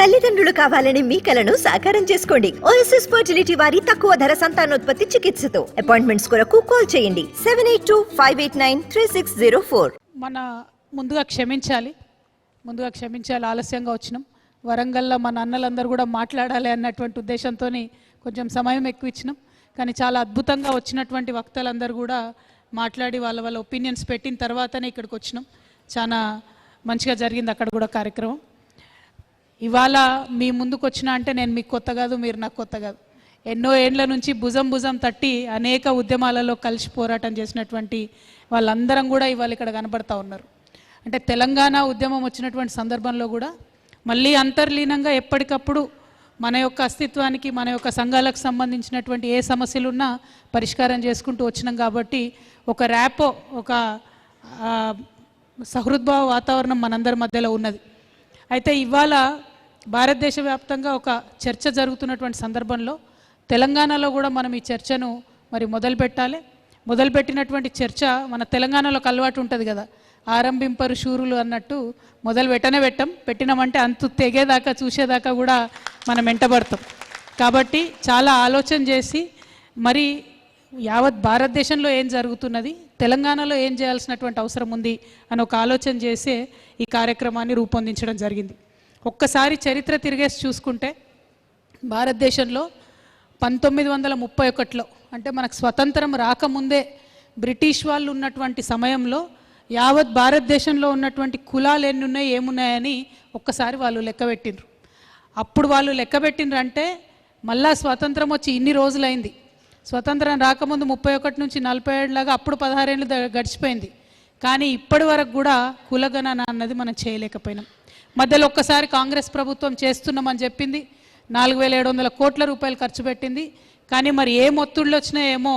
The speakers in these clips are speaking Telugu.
తల్లిదండ్రులు కావాలని మీ కలను సాకారం చేసుకోండి. ఓఎస్ఎస్ ఫర్టిలిటీ వారి తక్కువ ధర సంతానోత్పత్తి చికిత్సతో. అపాయింట్మెంట్స్ కొరకు కాల్ చేయండి. Seven eight two five eight nine three six zero four మన ముందుగా క్షమించాలి. ముందుగా క్షమించాలి ఆలస్యంగా వచ్చినాం. వరంగల్లో మన అన్నలందరూ కూడా మాట్లాడాలి అన్నటువంటి ఉద్దేశంతో కొంచెం సమయం ఎక్కువ ఇచ్చినాం. కానీ చాలా అద్భుతంగా వచ్చినటువంటి వక్తలందరూ కూడా మాట్లాడి వాళ్ళ వాళ్ళ ఒపీనియన్స్ పెట్టిన తర్వాతనే ఇక్కడికి వచ్చినాం. చాలా మంచిగా జరిగింది అక్కడ కూడా కార్యక్రమం. ఇవాళ మీ ముందుకు వచ్చిన అంటే నేను మీకు కొత్త కాదు మీరు నాకు కొత్త కాదు. ఎన్నో ఏండ్ల నుంచి భుజం భుజం తట్టి అనేక ఉద్యమాలలో కలిసి పోరాటం చేసినటువంటి వాళ్ళందరం కూడా ఇవాళ ఇక్కడ కనబడతా ఉన్నారు. అంటే తెలంగాణ ఉద్యమం వచ్చినటువంటి సందర్భంలో కూడా మళ్ళీ అంతర్లీనంగా ఎప్పటికప్పుడు మన యొక్క అస్తిత్వానికి మన యొక్క సంఘాలకు సంబంధించినటువంటి ఏ సమస్యలు ఉన్నా పరిష్కారం చేసుకుంటూ వచ్చినాం కాబట్టి ఒక ర్యాపో ఒక సహృద్భావ వాతావరణం మనందరి మధ్యలో ఉన్నది. అయితే ఇవాళ భారతదేశ వ్యాప్తంగా ఒక చర్చ జరుగుతున్నటువంటి సందర్భంలో తెలంగాణలో కూడా మనం ఈ చర్చను మరి మొదలు పెట్టాలి మొదలుపెట్టినటువంటి చర్చ మన తెలంగాణలోకి అలవాటు ఉంటుంది కదా. ఆరంభింపరు శూరులు అన్నట్టు మొదలు పెట్టనే పెట్టం. పెట్టినామంటే అంతు తెగేదాకా చూసేదాకా కూడా మనం వెంటబడతాం. కాబట్టి చాలా ఆలోచన చేసి మరి యావత్ భారతదేశంలో ఏం జరుగుతున్నది తెలంగాణలో ఏం చేయాల్సినటువంటి అవసరం ఉంది అని ఒక ఆలోచన చేసే ఈ కార్యక్రమాన్ని రూపొందించడం జరిగింది. ఒక్కసారి చరిత్ర తిరిగేసి చూసుకుంటే భారతదేశంలో పంతొమ్మిది వందల ముప్పై ఒకటిలో అంటే మనకు స్వతంత్రం రాకముందే బ్రిటిష్ వాళ్ళు ఉన్నటువంటి సమయంలో యావత్ భారతదేశంలో ఉన్నటువంటి కులాలు ఎన్ని ఉన్నాయి ఏమున్నాయని ఒక్కసారి వాళ్ళు లెక్కబెట్టినరు అప్పుడు వాళ్ళు లెక్కబెట్టినరు అంటే మళ్ళా స్వతంత్రం వచ్చి ఇన్ని రోజులైంది. స్వతంత్రం రాకముందు ముప్పై ఒకటి నుంచి నలభై ఏడులాగా అప్పుడు పదహారేళ్ళు గడిచిపోయింది. కానీ ఇప్పటి వరకు కూడా కులగణన అన్నది మనం చేయలేకపోయినాం. మధ్యలో ఒక్కసారి కాంగ్రెస్ ప్రభుత్వం చేస్తున్నామని చెప్పింది. నాలుగు వేల ఏడు వందల కోట్ల రూపాయలు ఖర్చు పెట్టింది. కానీ మరి ఏ మొత్తుళ్ళు వచ్చినాయేమో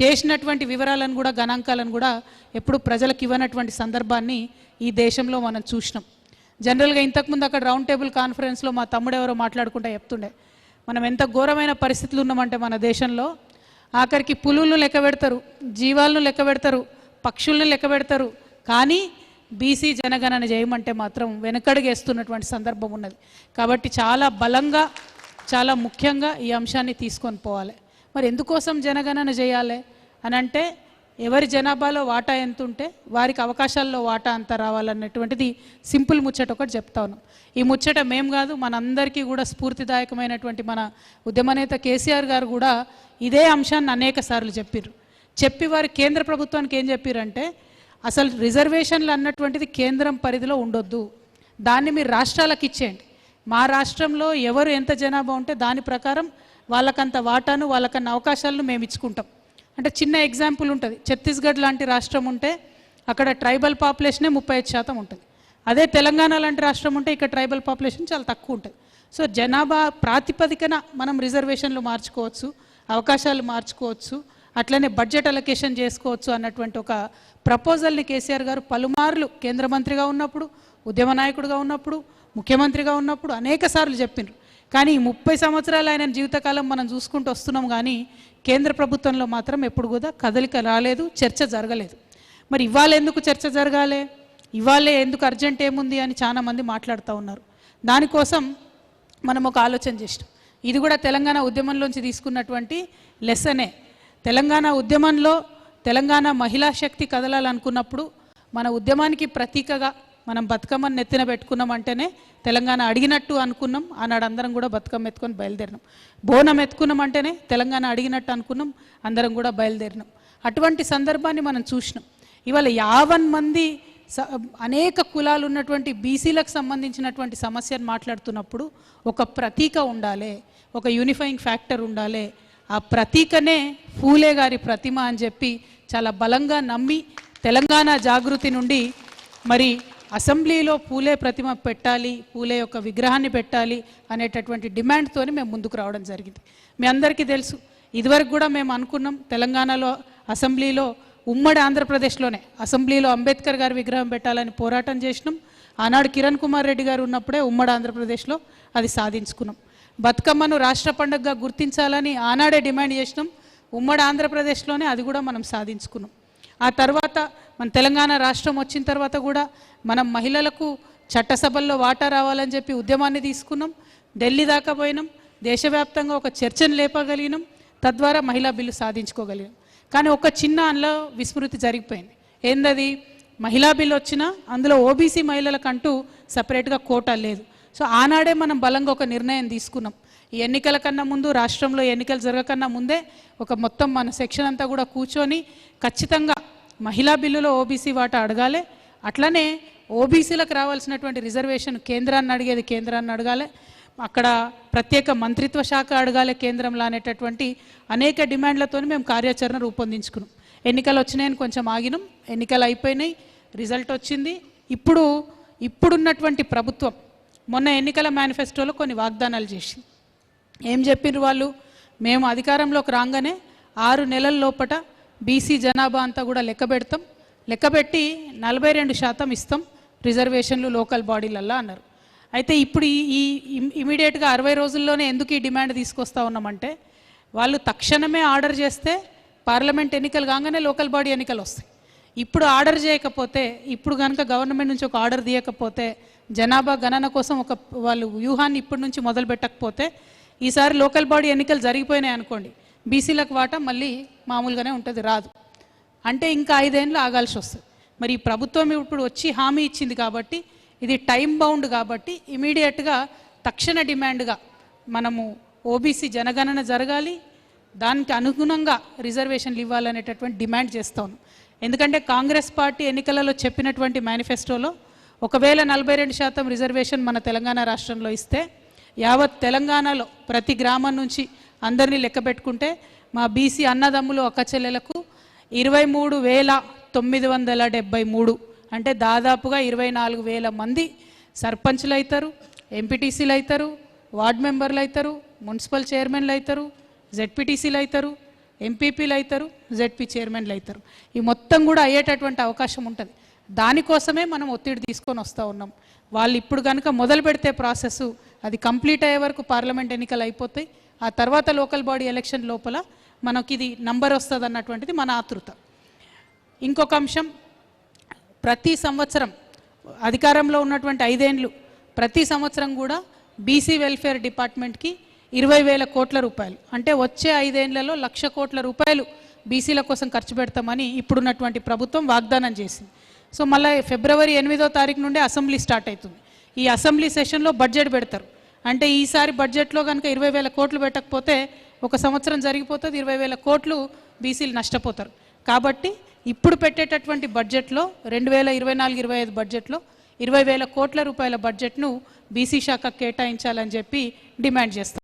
చేసినటువంటి వివరాలను కూడా గణాంకాలను కూడా ఎప్పుడు ప్రజలకు ఇవ్వనటువంటి సందర్భాన్ని ఈ దేశంలో మనం చూసినాం. జనరల్గా ఇంతకుముందు అక్కడ రౌండ్ టేబుల్ కాన్ఫరెన్స్లో మా తమ్ముడు ఎవరో మాట్లాడుకుంటా చెప్తుండే మనం ఎంత ఘోరమైన పరిస్థితులు ఉన్నామంటే మన దేశంలో. ఆఖరికి పులులను లెక్క పెడతారు జీవాలను లెక్క పెడతారు పక్షులను లెక్క పెడతారు. కానీ బీసీ జనగణన చేయమంటే మాత్రం వెనకడుగేస్తున్నటువంటి సందర్భం ఉన్నది. కాబట్టి చాలా బలంగా చాలా ముఖ్యంగా ఈ అంశాన్ని తీసుకొని పోవాలి. మరి ఎందుకోసం జనగణన చేయాలి? అని అంటే ఎవరి జనాభాలో వాటా ఎంత ఉంటే వారికి అవకాశాల్లో వాటా అంత రావాలన్నటువంటిది సింపుల్ ముచ్చట ఒకటి చెప్తా ఉన్నాం. ఈ ముచ్చట మేం కాదు మనందరికీ కూడా స్ఫూర్తిదాయకమైనటువంటి మన ఉద్యమనేత కేసీఆర్ గారు కూడా ఇదే అంశాన్ని అనేక సార్లు చెప్పారు చెప్పి వారు కేంద్ర ప్రభుత్వానికి ఏం చెప్పారంటే అసలు రిజర్వేషన్లు అన్నటువంటిది కేంద్రం పరిధిలో ఉండొద్దు. దాన్ని మీరు రాష్ట్రాలకు ఇచ్చేయండి. మా రాష్ట్రంలో ఎవరు ఎంత జనాభా ఉంటే దాని ప్రకారం వాళ్ళకంత వాటాను వాళ్ళకన్న అవకాశాలను మేము ఇచ్చుకుంటాం. అంటే చిన్న ఎగ్జాంపుల్ ఉంటుంది. ఛత్తీస్గఢ్ లాంటి రాష్ట్రం ఉంటే అక్కడ ట్రైబల్ పాపులేషనే ముప్పై ఐదు శాతం ఉంటుంది. అదే తెలంగాణ లాంటి రాష్ట్రం ఉంటే ఇక్కడ ట్రైబల్ పాపులేషన్ చాలా తక్కువ ఉంటుంది. సో జనాభా ప్రాతిపదికన మనం రిజర్వేషన్లు మార్చుకోవచ్చు అవకాశాలు మార్చుకోవచ్చు. అట్లనే బడ్జెట్ అలొకేషన్ చేసుకోవచ్చు అన్నటువంటి ఒక ప్రపోజల్ని కేసీఆర్ గారు పలుమార్లు కేంద్ర మంత్రిగా ఉన్నప్పుడు ఉద్యమ నాయకుడిగా ఉన్నప్పుడు ముఖ్యమంత్రిగా ఉన్నప్పుడు అనేక సార్లు చెప్పిండ్రు కానీ ముప్పై సంవత్సరాలు ఆయన జీవితకాలం మనం చూసుకుంటూ వస్తున్నాం కానీ కేంద్ర ప్రభుత్వంలో మాత్రం ఎప్పుడు కూడా కదలిక రాలేదు చర్చ జరగలేదు. మరి ఇవాళ ఎందుకు చర్చ జరగాలి? ఇవాళే ఎందుకు అర్జెంట్ ఏముంది అని చాలామంది మాట్లాడుతూ ఉన్నారు. దానికోసం మనం ఒక ఆలోచన చేసినాం. ఇది కూడా తెలంగాణ ఉద్యమంలోంచి తీసుకున్నటువంటి లెసనే తెలంగాణ ఉద్యమంలో తెలంగాణ మహిళా శక్తి కదలాలనుకున్నప్పుడు మన ఉద్యమానికి ప్రతీకగా మనం బతుకమ్మను నెత్తిన పెట్టుకున్నాం అంటేనే తెలంగాణ అడిగినట్టు అనుకున్నాం. ఆనాడు అందరం కూడా బతుకమ్మ ఎత్తుకొని బయలుదేరినాం. బోనం ఎత్తుకున్నాం అంటేనే తెలంగాణ అడిగినట్టు అనుకున్నాం. అందరం కూడా బయలుదేరినాం. అటువంటి సందర్భాన్ని మనం చూసినాం. ఇవాళ యావన్ మంది స- అనేక కులాలు ఉన్నటువంటి బీసీలకు సంబంధించినటువంటి సమస్యను మాట్లాడుతున్నప్పుడు ఒక ప్రతీక ఉండాలి. ఒక యూనిఫైయింగ్ ఫ్యాక్టర్ ఉండాలి. ఆ ప్రతీకనే ఫూలే గారి ప్రతిమ అని చెప్పి చాలా బలంగా నమ్మి తెలంగాణ జాగృతి నుండి మరి అసెంబ్లీలో పూలే ప్రతిమ పెట్టాలి పూలే యొక్క విగ్రహాన్ని పెట్టాలి అనేటటువంటి డిమాండ్తోనే మేము ముందుకు రావడం జరిగింది. మీ అందరికీ తెలుసు ఇదివరకు కూడా మేము అనుకున్నాం తెలంగాణలో అసెంబ్లీలో ఉమ్మడి ఆంధ్రప్రదేశ్లోనే అసెంబ్లీలో అంబేద్కర్ గారి విగ్రహం పెట్టాలని పోరాటం చేసినాం. ఆనాడు కిరణ్ కుమార్ రెడ్డి గారు ఉన్నప్పుడే ఉమ్మడి ఆంధ్రప్రదేశ్లో అది సాధించుకున్నాం. బతుకమ్మను రాష్ట్ర పండుగగా గుర్తించాలని ఆనాడే డిమాండ్ చేసినాం. ఉమ్మడి ఆంధ్రప్రదేశ్లోనే అది కూడా మనం సాధించుకున్నాం. ఆ తర్వాత మన తెలంగాణ రాష్ట్రం వచ్చిన తర్వాత కూడా మనం మహిళలకు చట్టసభల్లో వాటా రావాలని చెప్పి ఉద్యమాన్ని తీసుకున్నాం. ఢిల్లీ దాకా పోయినాం. దేశవ్యాప్తంగా ఒక చర్చను లేపగలిగినాం. తద్వారా మహిళా బిల్లు సాధించుకోగలిగాం. కానీ ఒక చిన్న అందులో విస్మృతి జరిగిపోయింది. ఏందది? మహిళా బిల్లు వచ్చినా అందులో ఓబీసీ మహిళలకంటూ సపరేట్గా కోటా లేదు. సో ఆనాడే మనం బలంగా ఒక నిర్ణయం తీసుకున్నాం. ఈ ఎన్నికల కన్నా ముందు రాష్ట్రంలో ఎన్నికలు జరగకన్నా ముందే ఒక మొత్తం మన సెక్షన్ అంతా కూడా కూర్చొని ఖచ్చితంగా మహిళా బిల్లులో ఓబీసీ వాటా అడగాలి. అట్లనే ఓబీసీలకు రావాల్సినటువంటి రిజర్వేషన్ కేంద్రాన్ని అడిగేది కేంద్రాన్ని అడగాలి. అక్కడ ప్రత్యేక మంత్రిత్వ శాఖ అడగాలి కేంద్రంలో అనేటటువంటి అనేక డిమాండ్లతో మేము కార్యాచరణ రూపొందించుకున్నాం. ఎన్నికలు వచ్చినాయని కొంచెం ఆగినాం. ఎన్నికలు అయిపోయినాయి. రిజల్ట్ వచ్చింది. ఇప్పుడు ఇప్పుడున్నటువంటి ప్రభుత్వం మొన్న ఎన్నికల మేనిఫెస్టోలో కొన్ని వాగ్దానాలు చేసి ఏం చెప్పిర్రు వాళ్ళు? మేము అధికారంలోకి రాగానే ఆరు నెలల లోపట బీసీ జనాభా అంతా కూడా లెక్క పెడతాం. లెక్కపెట్టి నలభై రెండు శాతం ఇస్తాం రిజర్వేషన్లు లోకల్ బాడీలల్లో అన్నారు. అయితే ఇప్పుడు ఈ ఈ ఇమీడియట్గా అరవై రోజుల్లోనే ఎందుకు ఈ డిమాండ్ తీసుకొస్తా ఉన్నామంటే వాళ్ళు తక్షణమే ఆర్డర్ చేస్తే పార్లమెంట్ ఎన్నికలు కాగానే లోకల్ బాడీ ఎన్నికలు వస్తాయి. ఇప్పుడు ఆర్డర్ చేయకపోతే ఇప్పుడు కనుక గవర్నమెంట్ నుంచి ఒక ఆర్డర్ తీయకపోతే జనాభా గణన కోసం ఒక వాళ్ళు వ్యూహాన్ని ఇప్పటి నుంచి మొదలు పెట్టకపోతే ఈసారి లోకల్ బాడీ ఎన్నికలు జరిగిపోయినాయి అనుకోండి. బీసీలకు వాటా మళ్ళీ మామూలుగానే ఉంటుంది రాదు. అంటే ఇంకా ఐదేళ్ళు ఆగాల్సి వస్తుంది. మరి ఈ ప్రభుత్వం ఇప్పుడు వచ్చి హామీ ఇచ్చింది కాబట్టి ఇది టైం బౌండ్ కాబట్టి ఇమీడియట్గా తక్షణ డిమాండ్గా మనము ఓబీసీ జనగణన జరగాలి. దానికి అనుగుణంగా రిజర్వేషన్లు ఇవ్వాలనేటటువంటి డిమాండ్ చేస్తాను ఎందుకంటే కాంగ్రెస్ పార్టీ ఎన్నికలలో చెప్పినటువంటి మేనిఫెస్టోలో ఒకవేళ నలభై రెండు శాతం రిజర్వేషన్ మన తెలంగాణ రాష్ట్రంలో ఇస్తే యావత్ తెలంగాణలో ప్రతి గ్రామం నుంచి అందరినీ లెక్క పెట్టుకుంటే మా బీసీ అన్నదమ్ములు అక్క చెల్లెలకు ఇరవై మూడు వేల తొమ్మిది వందల డెబ్బై మూడు. అంటే దాదాపుగా ఇరవై నాలుగు వేల మంది సర్పంచ్లు అవుతారు ఎంపీటీసీలు అవుతారు వార్డ్ మెంబర్లు అవుతారు మున్సిపల్ చైర్మన్లు అవుతారు జెడ్పీటీసీలు అవుతారు ఎంపీపీలు అవుతారు జెడ్పీ చైర్మన్లు అవుతారు ఈ మొత్తం కూడా అయ్యేటటువంటి అవకాశం ఉంటుంది. దానికోసమే మనం ఒత్తిడి తీసుకొని వస్తూ ఉన్నాం. వాళ్ళు ఇప్పుడు కనుక మొదలు పెడితే ప్రాసెస్ అది కంప్లీట్ అయ్యే వరకు పార్లమెంట్ ఎన్నికలు అయిపోతాయి. ఆ తర్వాత లోకల్ బాడీ ఎలక్షన్ లోపల మనకి ఇది నంబర్ వస్తుంది అన్నటువంటిది మన ఆతృత. ఇంకొక అంశం ప్రతి సంవత్సరం అధికారంలో ఉన్నటువంటి ఐదేండ్లు ప్రతి సంవత్సరం కూడా బీసీ వెల్ఫేర్ డిపార్ట్మెంట్కి ఇరవై వేల కోట్ల రూపాయలు. అంటే వచ్చే ఐదేండ్లలో లక్ష కోట్ల రూపాయలు బీసీల కోసం ఖర్చు పెడతామని ఇప్పుడున్నటువంటి ప్రభుత్వం వాగ్దానం చేసింది. సో మళ్ళీ ఫిబ్రవరి ఎనిమిదో తారీఖు నుండి అసెంబ్లీ స్టార్ట్ అవుతుంది. ఈ అసెంబ్లీ సెషన్లో బడ్జెట్ పెడతారు. అంటే ఈసారి బడ్జెట్లో కనుక ఇరవై వేల కోట్లు పెట్టకపోతే ఒక సంవత్సరం జరిగిపోతుంది ఇరవై వేల కోట్లు బీసీలు నష్టపోతారు. కాబట్టి ఇప్పుడు పెట్టేటటువంటి బడ్జెట్లో రెండు వేల ఇరవై నాలుగు ఇరవై ఐదు బడ్జెట్లో ఇరవై వేల కోట్ల రూపాయల బడ్జెట్ను బీసీ శాఖ కేటాయించాలని చెప్పి డిమాండ్ చేస్తారు.